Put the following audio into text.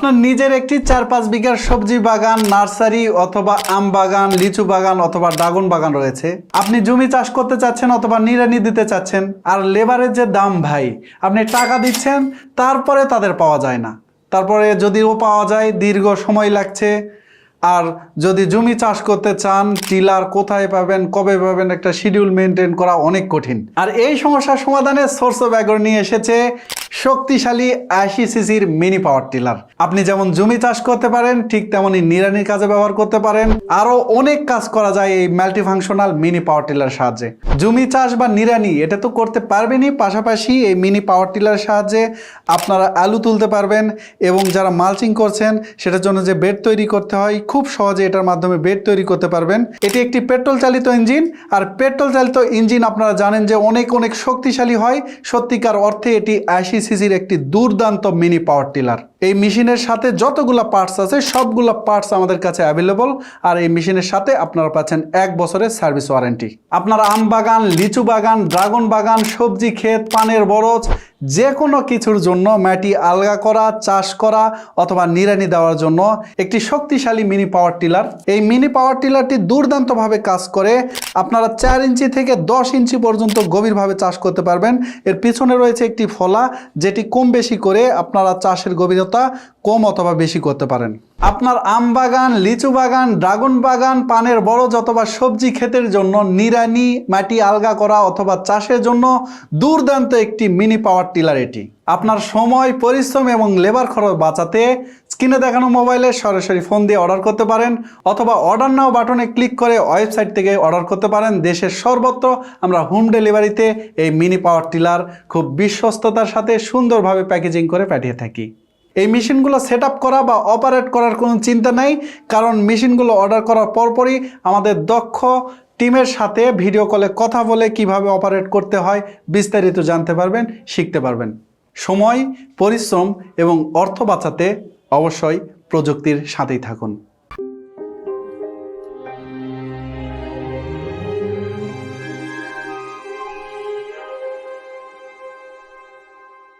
আপনার নিজের একটি চার পাঁচ বিঘার সবজি বাগান, নার্সারি অথবা আম বাগান, লিচু বাগান অথবা ড্রাগন বাগান রয়েছে। আপনি জমি চাষ করতে চাচ্ছেন অথবা নিড়ানি দিতে চাচ্ছেন। আর লেবারের যে দাম ভাই, আপনি টাকা দিচ্ছেন, তারপরে তাদের পাওয়া যায় না। তারপরে যদিও পাওয়া যায়, দীর্ঘ সময় লাগছে। আর যদি জমি চাষ করতে চান, টিলার কোথায় পাবেন, কবে পাবেন, একটা শিডিউল মেনটেন করা অনেক কঠিন। আর এই সমস্যার সমাধানে সোর্স অফ নিয়ে এসেছে শক্তিশালী আশি সিসির মিনি পাওয়ার টিলার আপনি যেমন জমি চাষ করতে পারেন, ঠিক তেমনই নিরানির কাজে ব্যবহার করতে পারেন। আরও অনেক কাজ করা যায় এই multi functional mini power tiller সাহায্যে। জমি চাষ বা নিরানি এটা তো করতে পারবেনই, পাশাপাশি এই মিনি পাওয়ার টিলার সাহায্যে আপনারা আলু তুলতে পারবেন এবং যারা মালচিং করছেন, সেটার জন্য যে বেড তৈরি করতে হয়, খুব সহজে এটার মাধ্যমে বেড তৈরি করতে পারবেন। এটি একটি পেট্রোল চালিত ইঞ্জিন আর পেট্রোল চালিত ইঞ্জিন আপনারা জানেন যে অনেক অনেক শক্তিশালী হয়। সত্যিকার অর্থে এটি আশি সিসির একটি দুর্দান্ত মিনি পাওয়ার টিলার। এই মেশিনের সাথে যতগুলো পার্টস আছে, সবগুলো পার্টস আমাদের কাছে অ্যাভেলেবল আর এই মেশিনের সাথে আপনারা পাচ্ছেন এক বছরের সার্ভিস ওয়ারেন্টি আপনার আম বাগান, লিচু বাগান, ড্রাগন বাগান, সবজি ক্ষেত, পানের বরজ যে কোনো কিছুর জন্য মাটি আলগা করা, চাষ করা অথবা নিড়ানি দেওয়ার জন্য একটি শক্তিশালী মিনি পাওয়ার টিলার এই মিনি পাওয়ার টিলারটি দুর্দান্তভাবে কাজ করে। আপনারা চার ইঞ্চি থেকে দশ ইঞ্চি পর্যন্ত গভীরভাবে চাষ করতে পারবেন। এর পিছনে রয়েছে একটি ফলা, যেটি কম বেশি করে আপনারা চাষের গভীরতা কম অথবা বেশি করতে পারেন। আপনার আম বাগান, লিচু বাগান, ড্রাগন বাগান, পানের বরজ অথবা সবজি ক্ষেতের জন্য নিড়ানি, মাটি আলগা করা অথবা চাষের জন্য দুর্দান্ত একটি মিনি পাওয়ার টিলার এটি। আপনার সময়, পরিশ্রম এবং লেবার খরচ বাঁচাতে স্ক্রিনে দেখানো মোবাইলে সরাসরি ফোন দিয়ে অর্ডার করতে পারেন অথবা অর্ডার নাও বাটনে ক্লিক করে ওয়েবসাইট থেকে অর্ডার করতে পারেন। দেশের সর্বত্র আমরা হোম ডেলিভারিতে এই মিনি পাওয়ার টিলার খুব বিশ্বস্ততার সাথে সুন্দরভাবে প্যাকেজিং করে পাঠিয়ে থাকি। এই মেশিনগুলো সেট করা বা অপারেট করার কোনো চিন্তা নাই, কারণ মেশিনগুলো অর্ডার করার পরপরই আমাদের দক্ষ টিমের সাথে ভিডিও কলে কথা বলে কীভাবে অপারেট করতে হয় বিস্তারিত জানতে পারবেন, শিখতে পারবেন। সময়, পরিশ্রম এবং অর্থ বাঁচাতে অবশ্যই প্রযুক্তির সাথেই থাকুন।